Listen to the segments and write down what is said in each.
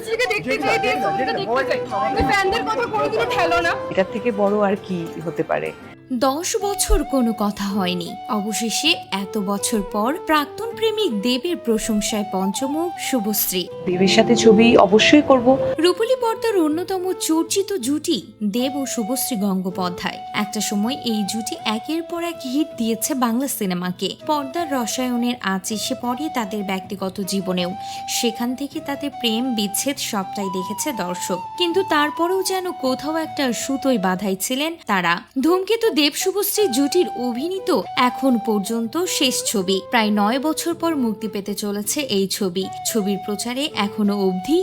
দেখতে চাই দিয়ে দেখতে চাই তুমি ফ্যানদের কথা কোনোদিনও ঠেলো না। এটার থেকে বড় আর কি হতে পারে? দশ বছর কোনো কথা হয়নি। অবশেষে এত বছর পর প্রাক্তন প্রেমিক দেবের প্রশংসায় পঞ্চমুখ শুভশ্রী। দেবের সাথে ছবি অবশ্যই করব। রূপলী পর্দার অন্যতম চর্চিত জুটি দেব ও শুভশ্রী গঙ্গোপাধ্যায়। একটা সময় এই জুটি একের পর এক হিট দিয়েছে বাংলা সিনেমাকে। পর্দার রসায়নের আঁচ এসে পড়ে তাদের ব্যক্তিগত জীবনেও। সেখান থেকে তাদের প্রেম বিচ্ছেদ সবটাই দেখেছে দর্শক। কিন্তু তারপরেও যেন কোথাও একটা সুতোয় বাধাই ছিলেন তারা। ধূমকেতু দেব শুভশ্রী জুটির অভিনীত এখন পর্যন্ত শেষ ছবি। প্রায় নয় বছর পর মুক্তি পেতে চলেছে এই ছবি। ছবির প্রচারে এখনও অবধি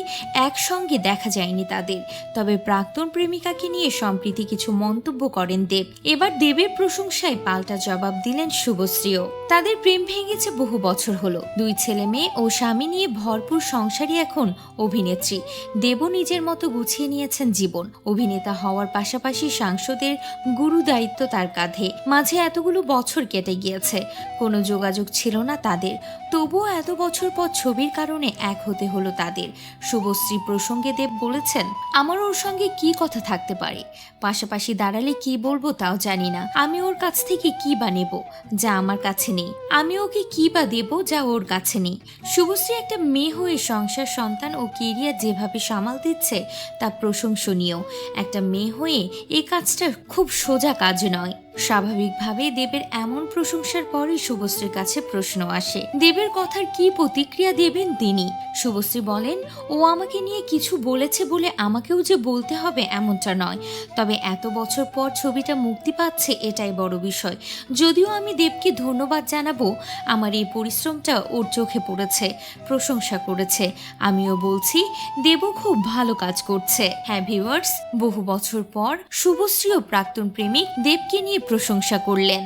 একসঙ্গে দেখা যায়নি তাদের। তবে প্রাক্তন প্রেমিকাকে নিয়ে সম্প্রীতি কিছু মন্তব্য করেন দেব। এবার দেবের প্রশংসায় পাল্টা জবাব দিলেন শুভশ্রীও। তাদের প্রেম ভেঙেছে বহু বছর হলো। দুই ছেলে মেয়ে ও স্বামী নিয়ে ভরপুর সংসারই এখন অভিনেত্রী। দেব নিজের মতো গুছিয়ে নিয়েছেন জীবন। অভিনেতা হওয়ার পাশাপাশি সাংসদের গুরু দায়িত্ব তার কাঁধে। মাঝে এতগুলো বছর কেটে গিয়েছে। কোনো যোগাযোগ ছিল না তাদের। তবুও এত বছর পর ছবির কারণে এক হতে হলো তাদের। শুভশ্রী প্রসঙ্গে দেব বলেছেন, আমার ওর সঙ্গে কি কথা থাকতে পারে? পাশাপাশি দাঁড়ালে কি বলব তাও জানি না। আমি ওর কাছ থেকে কি বা নেব? যা আমার কাছে নেই। আমি ওকে কি বা দেব যা ওর কাছে নেই। শুভশ্রী একটা মেয়ে হয়ে সংসার সন্তান ও কেরিয়ার যেভাবে সামাল দিচ্ছে, তা প্রশংসনীয়। একটা মেয়ে হয়ে এই কাজটা খুব সোজা কাজ নয়। স্বাভাবিকভাবে দেবের এমন প্রশংসার পরই শুভশ্রীর কাছে প্রশ্ন আসে। দেবের কথার কি প্রতিক্রিয়া দেবেন তিনি? শুভশ্রী বলেন, ও আমাকে নিয়ে কিছু বলেছে বলে আমাকেও যে বলতে হবে এমনটা নয়। তবে এত বছর পর ছবিটা মুক্তি পাচ্ছে এটাই বড় বিষয়। যদিও আমি দেবকে ধন্যবাদ জানাব, আমার এই পরিশ্রমটা ওর চোখে পড়েছে, প্রশংসা করেছে। আমিও বলছি, দেবও খুব ভালো কাজ করছে। হ্যাঁ ভিউয়ার্স, বহু বছর পর শুভশ্রী ও প্রাক্তন প্রেমিক দেবকে নিয়ে প্রশংসা করলেন।